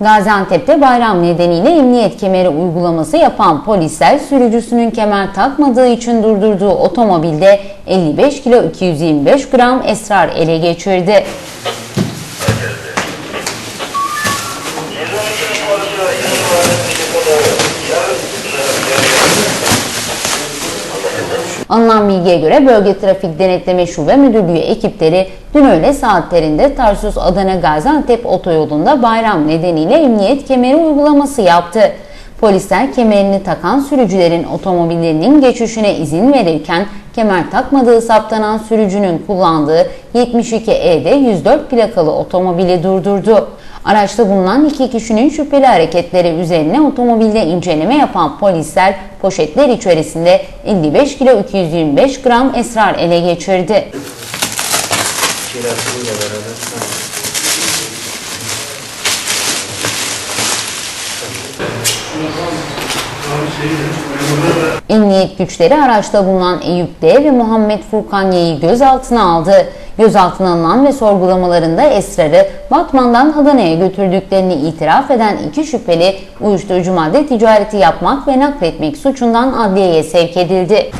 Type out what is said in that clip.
Gaziantep'te bayram nedeniyle emniyet kemeri uygulaması yapan polisler sürücüsünün kemer takmadığı için durdurduğu otomobilde 55 kilo 225 gram esrar ele geçirdi. Alınan bilgiye göre Bölge Trafik Denetleme Şube Müdürlüğü ekipleri dün öğle saatlerinde Tarsus Adana Gaziantep otoyolunda bayram nedeniyle emniyet kemeri uygulaması yaptı. Polisler kemerini takan sürücülerin otomobillerinin geçişine izin verirken kemer takmadığı saptanan sürücünün kullandığı 72E'de 104 plakalı otomobili durdurdu. Araçta bulunan iki kişinin şüpheli hareketleri üzerine otomobilde inceleme yapan polisler poşetler içerisinde 55 kilo 225 gram esrar ele geçirdi. Kirasıyla Emniyet güçleri araçta bulunan Eyüp D ve Muhammed Furkan Y'yi gözaltına aldı. Gözaltına alınan ve sorgulamalarında esrarı Batman'dan Adana'ya götürdüklerini itiraf eden iki şüpheli uyuşturucu madde ticareti yapmak ve nakletmek suçundan adliyeye sevk edildi.